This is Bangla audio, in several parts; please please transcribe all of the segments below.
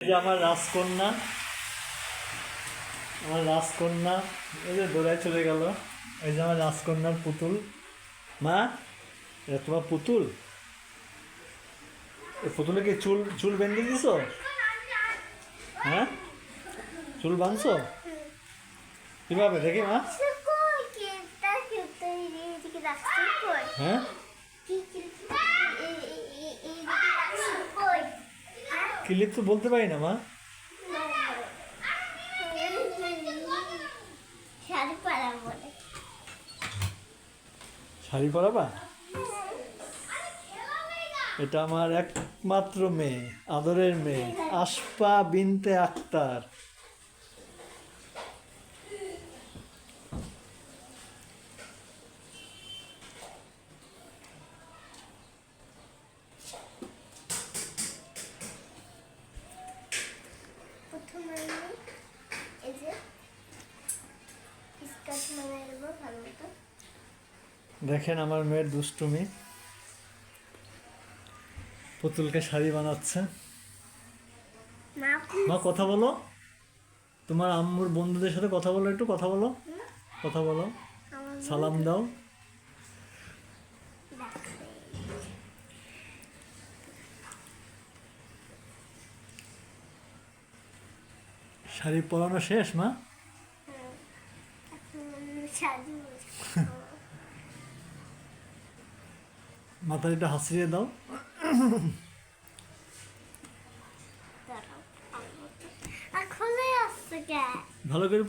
যে আমার রাজকন্যা আমার রাজকন্যা এই যে দৌড়ায় চলে গেল। এই যে আমার রাজকন্যার পুতুল। মা এটা তোমার পুতুল? এই পুতুলে কি চুল চুল বেঁধে দিছ? হ্যাঁ? চুল বাঁধছো? কীভাবে? দেখি মা। হ্যাঁ কি কি এই এই এইদিকে রাখছিস কই হ্যাঁ ক্লিপ তো বলতে পারি না মা। শাড়ি পরাবা? এটা আমার একমাত্র মেয়ে আদরের মেয়ে আসপা বিনতে আক্তার প্রথমে আমি এই যে স্কার্ট বানিয়ে দেবো ভালো মতো দেখেন আমার মেয়ের দুষ্টুমি। পুতুলকে শাড়ি বানাচ্ছে। মা, কথা বলো। তোমার আম্মুর বন্ধুদের সাথে কথা বলো একটু, কথা বলো। কথা বলো। সালাম দাও। শাড়ি পরানো শেষ, মা এখন শাড়ি মাথায় একটু হাসিয়ে দাও। ভালো করে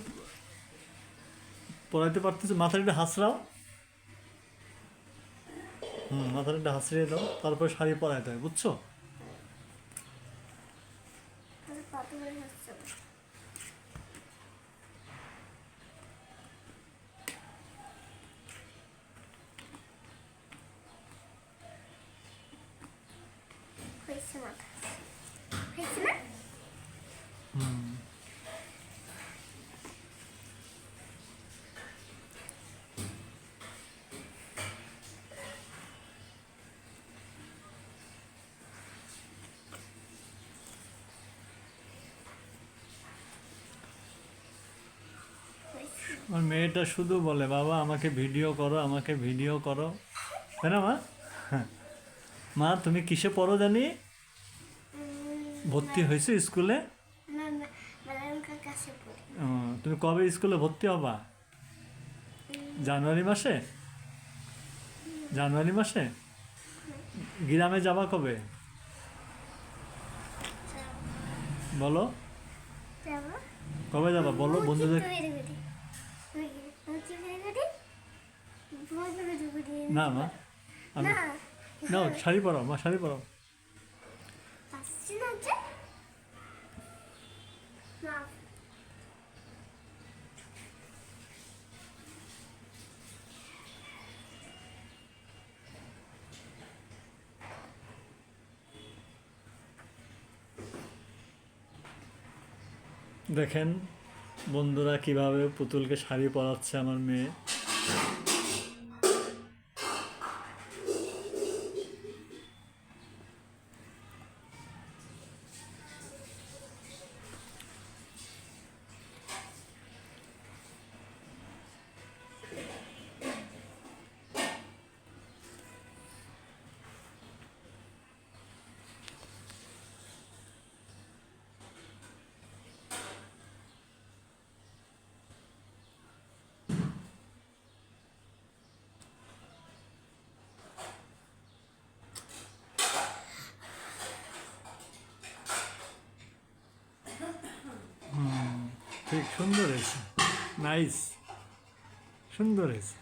পড়াইতে পারতেছো? মাথার একটু হাসরাও। হুম মাথার একটু হাসড়িয়ে দাও, তারপরে শাড়ি পরাইতে হয়, বুঝছ কত করে হচ্ছে হয়েছে আমার মেয়েটা শুধু বলে, বাবা, আমাকে ভিডিও করো, আমাকে ভিডিও করো। তাই না, মা? হ্যাঁ। মা, তুমি কিসে পড়ো জানি? ভর্তি হয়েছে স্কুলে? তুমি কবে স্কুলে ভর্তি হবা? জানুয়ারি মাসে? জানুয়ারি মাসে? গ্রামে যাবা কবে? বলো। কবে যাবা? বলো বন্ধুদের না মা। আমি না। না শাড়ি পরাও মা শাড়ি পরাও না। দেখেন বন্ধুরা কীভাবে পুতুলকে শাড়ি পরাচ্ছে আমার মেয়ে। ঠিক সুন্দর হয়েছে। নাইস সুন্দর হয়েছে।